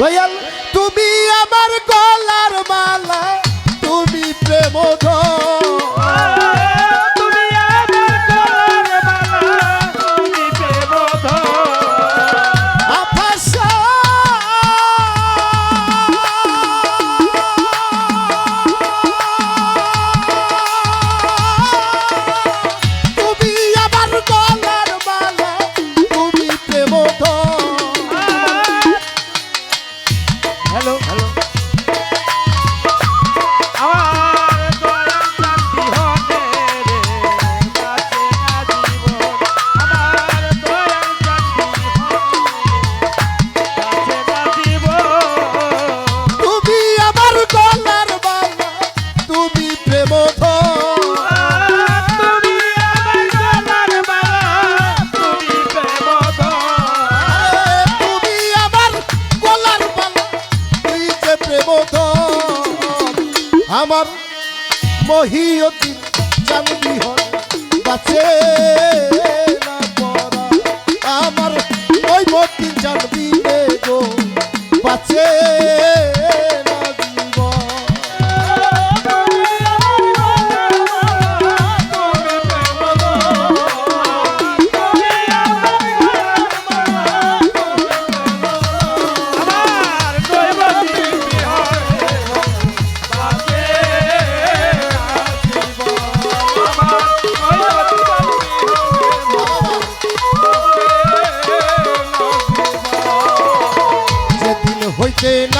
দয়াল তুমি আমার গলার মালা তুমি প্রেম ধর হ্যালো হ্যালো আমার মহিয়তি জানবি হল বাঁচে আমার মতি জানবি গো বাঁচে que la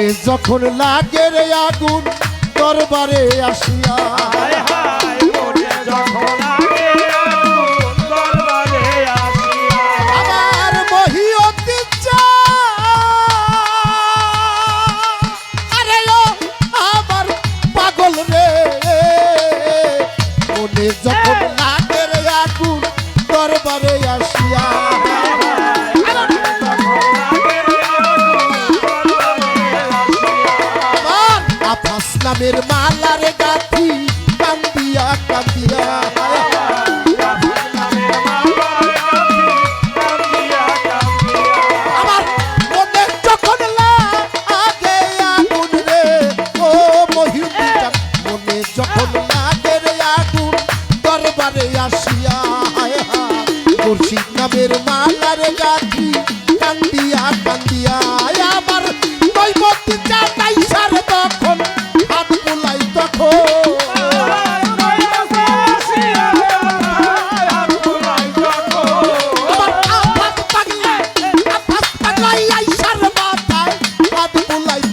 প্রাণে যখন লাগে রে আগুন দরবারে আসিয়া। যখন made a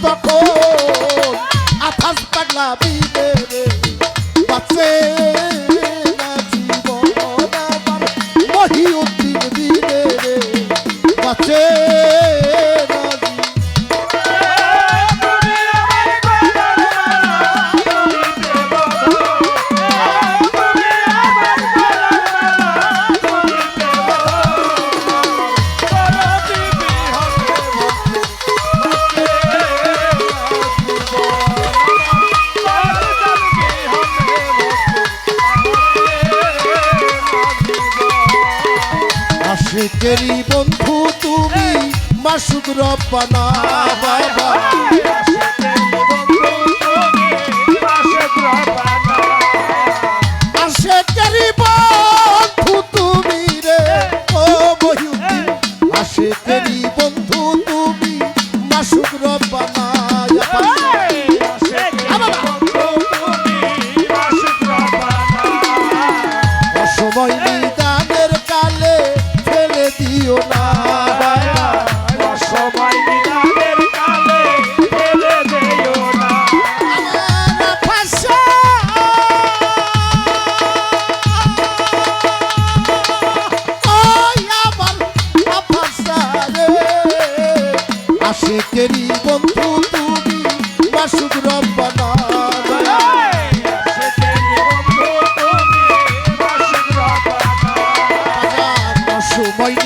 যখন আঠাশ পাগলা বিদে বাঁচে। জেরি বন্ধু তুমি মাসুদ রব্বানা বাবা। সময়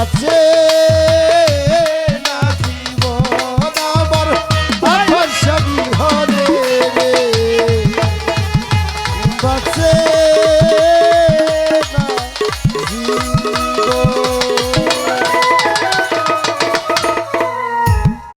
i Matheus.